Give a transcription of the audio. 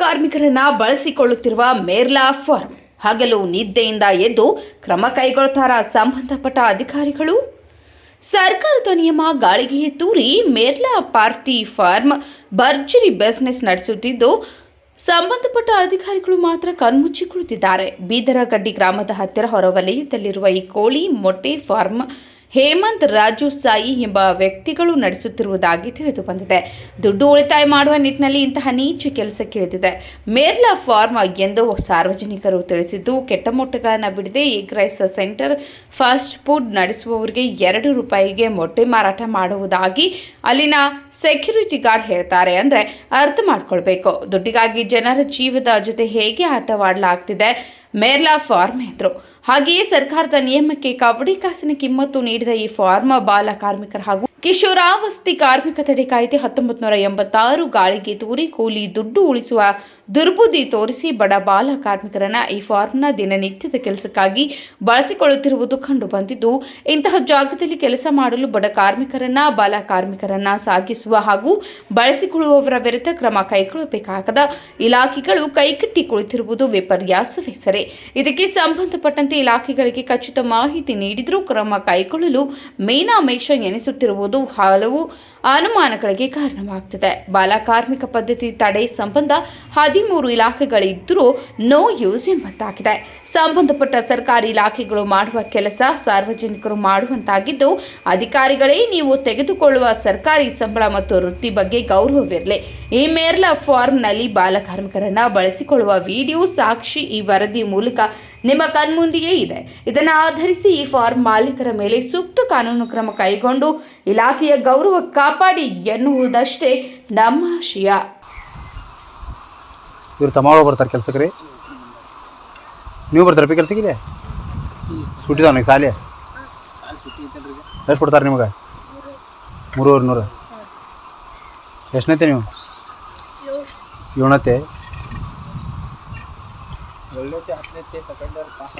ಕಾರ್ಮಿಕರನ್ನ ಬಳಸಿಕೊಳ್ಳುತ್ತಿರುವ ಮೇರ್ಲಾ ಫಾರ್ಮ್ ಹಗಲು ನಿದ್ದೆಯಿಂದ ಎದ್ದು ಕ್ರಮ ಕೈಗೊಳ್ತಾರ ಸಂಬಂಧಪಟ್ಟ ಅಧಿಕಾರಿಗಳು? ಸರ್ಕಾರದ ನಿಯಮ ಗಾಳಿಗೆ ತೂರಿ ಮೇರ್ಲಾ ಪಾರ್ಟಿ ಫಾರ್ಮ್ ಭರ್ಜರಿ ಬಿಸ್ನೆಸ್ ನಡೆಸುತ್ತಿದ್ದು, ಸಂಬಂಧಪಟ್ಟ ಅಧಿಕಾರಿಗಳು ಮಾತ್ರ ಕಣ್ಮುಚ್ಚಿ ಕುಳಿತಿದ್ದಾರೆ ಬೀದರಗಡ್ಡಿ ಗ್ರಾಮದ ಹತ್ತಿರ ಹೊರವಲಯದಲ್ಲಿರುವ ಈ ಕೋಳಿ ಮೊಟ್ಟೆ ಫಾರ್ಮ್ ಹೇಮಂತ್ ರಾಜು ಸಾಯಿ ಎಂಬ ವ್ಯಕ್ತಿಗಳು ನಡೆಸುತ್ತಿರುವುದಾಗಿ ತಿಳಿದು ಬಂದಿದೆ ದುಡ್ಡು ಉಳಿತಾಯ ಮಾಡುವ ನಿಟ್ಟಿನಲ್ಲಿ ಇಂತಹ ನೀಚು ಕೆಲಸಕ್ಕೆ ಇಳಿದಿದೆ ಮೇರ್ಲಾ ಫಾರ್ಮ್ ಎಂದು ಸಾರ್ವಜನಿಕರು ತಿಳಿಸಿದ್ದು, ಕೆಟ್ಟ ಮೊಟ್ಟೆಗಳನ್ನು ಬಿಡದೆ egg rice center fast food ನಡೆಸುವವರಿಗೆ ಎರಡು ರೂಪಾಯಿಗೆ ಮೊಟ್ಟೆ ಮಾರಾಟ ಮಾಡುವುದಾಗಿ ಅಲ್ಲಿನ ಸೆಕ್ಯೂರಿಟಿ ಗಾರ್ಡ್ ಹೇಳ್ತಾರೆ. ಅಂದರೆ ಅರ್ಥ ಮಾಡ್ಕೊಳ್ಬೇಕು. ದುಡ್ಡಿಗಾಗಿ ಜನರ ಜೀವದ ಜೊತೆ ಹೇಗೆ ಆಟವಾಡಲಾಗ್ತಿದೆ ಮೇರ್ಲಾ ಫಾರ್ಮ್ ಎಂದರು. ಹಾಗೆಯೇ ಸರ್ಕಾರದ ನಿಯಮಕ್ಕೆ ಕಬಡ್ಡಿ ಕಾಸಿನ ಕಿಮ್ಮತ್ತು ನೀಡಿದ ಈ ಫಾರ್ಮ ಬಾಲ ಕಾರ್ಮಿಕರ ಹಾಗೂ ಕಿಶೋರಾವಸ್ಥಿ ಕಾರ್ಮಿಕ ತಡೆ ಕಾಯ್ದೆ ಹತ್ತೊಂಬತ್ತು ನೂರ ಎಂಬತ್ತಾರು ಗಾಳಿಗೆ ತೂರಿ ಕೂಲಿ ದುಡ್ಡು ಉಳಿಸುವ ದುರ್ಬುದ್ಧಿ ತೋರಿಸಿ ಬಡ ಬಾಲ ಕಾರ್ಮಿಕರನ್ನ ಈ ಫಾರ್ಮ್ನ ದಿನನಿತ್ಯದ ಕೆಲಸಕ್ಕಾಗಿ ಬಳಸಿಕೊಳ್ಳುತ್ತಿರುವುದು ಕಂಡು ಬಂದಿದ್ದು, ಇಂತಹ ಜಾಗದಲ್ಲಿ ಕೆಲಸ ಮಾಡಲು ಬಡ ಕಾರ್ಮಿಕರನ್ನ, ಬಾಲ ಕಾರ್ಮಿಕರನ್ನ ಸಾಗಿಸುವ ಹಾಗೂ ಬಳಸಿಕೊಳ್ಳುವವರ ವಿರುದ್ಧ ಕ್ರಮ ಕೈಗೊಳ್ಳಬೇಕಾಗದ ಇಲಾಖೆಗಳು ಕೈಕಟ್ಟಿ ಕುಳಿತಿರುವುದು ವಿಪರ್ಯಾಸವೇ ಸರಿ. ಇದಕ್ಕೆ ಸಂಬಂಧಪಟ್ಟಂತೆ ಇಲಾಖೆಗಳಿಗೆ ಖಚಿತ ಮಾಹಿತಿ ನೀಡಿದರೂ ಕ್ರಮ ಕೈಗೊಳ್ಳಲು ಮೀನಾಮೇಷ ಎನಿಸುತ್ತಿರುವುದು ಹಲವು ಅನುಮಾನಗಳಿಗೆ ಬಾಲ ಕಾರ್ಮಿಕ ಪದ್ಧತಿ ತಡೆ ಸಂಬಂಧ ಹದಿಮೂರು ಇಲಾಖೆಗಳಿದ್ದರೂ ನೋ ಯೂಸ್ ಎಂಬಂತಾಗಿದೆ. ಸಂಬಂಧಪಟ್ಟ ಸರ್ಕಾರಿ ಇಲಾಖೆಗಳು ಮಾಡುವ ಕೆಲಸ ಸಾರ್ವಜನಿಕರು ಮಾಡುವಂತಾಗಿದ್ದು, ಅಧಿಕಾರಿಗಳೇ ನೀವು ತೆಗೆದುಕೊಳ್ಳುವ ಸರ್ಕಾರಿ ಸಂಬಳ ಮತ್ತು ವೃತ್ತಿ ಬಗ್ಗೆ ಗೌರವವಿರಲಿ. ಈ ಮೇರ್ಲ ಫಾರ್ಮ್ನಲ್ಲಿ ಬಾಲ ಕಾರ್ಮಿಕರನ್ನ ಬಳಸಿಕೊಳ್ಳುವ ವಿಡಿಯೋ ಸಾಕ್ಷಿ ಈ ವರದಿ ಮೂಲಕ ನಿಮ್ಮ ಕಣ್ಮುಂದೆಯೇ ಇದೆ. ಇದನ್ನು ಆಧರಿಸಿ ಈ ಫಾರ್ಮ್ ಮಾಲೀಕರ ಮೇಲೆ ಸೂಕ್ತ ಕಾನೂನು ಕ್ರಮ ಕೈಗೊಂಡು ಇಲಾಖೆಯ ಗೌರವ ಕಾಪಾಡಿ ಎನ್ನುವುದಷ್ಟೇ ನಮ್ಮ ಆಶಯ. ಇವ್ರು ತಮ್ಮ ಬರ್ತಾರೆ ಕೆಲಸಕ್ಕೆ ರೀ. ನೀವು ಬರ್ತಾರಪ್ಪ ಕೆಲಸಕ್ಕಿದೆ ಸುಟ್ಟಿದ ನನಗೆ ಸಾಲಿ? ಎಷ್ಟು ಕೊಡ್ತಾರೆ ನಿಮಗೆ? ಮೂರುವರೆ ನೂರು. ಎಷ್ಟನೈತೆ ನೀವು? ಏಳನತ್ತೆ वो आपने पकड़ पास